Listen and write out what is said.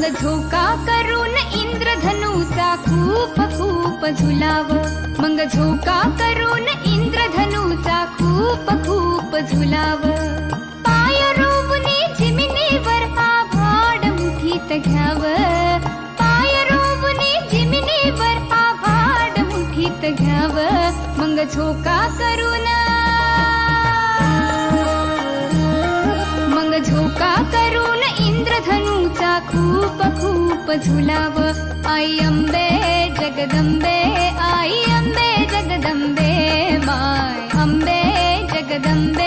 अंग झोका करून इंद्रधनुचा खूप खूप झुलाव. मग झोका करून इंद्रधनुचा खूप खूप झुलाव. पाय रोवणे जिमिनीवर आभाड मुठीत घ्याव. पाय रोवणे जिमिनीवर भाड मुठीत घ्याव. मग झोका करून आ अम्बे जगदम्बे आम्बे जगदम्बे माय। अम्बे जगदम्बे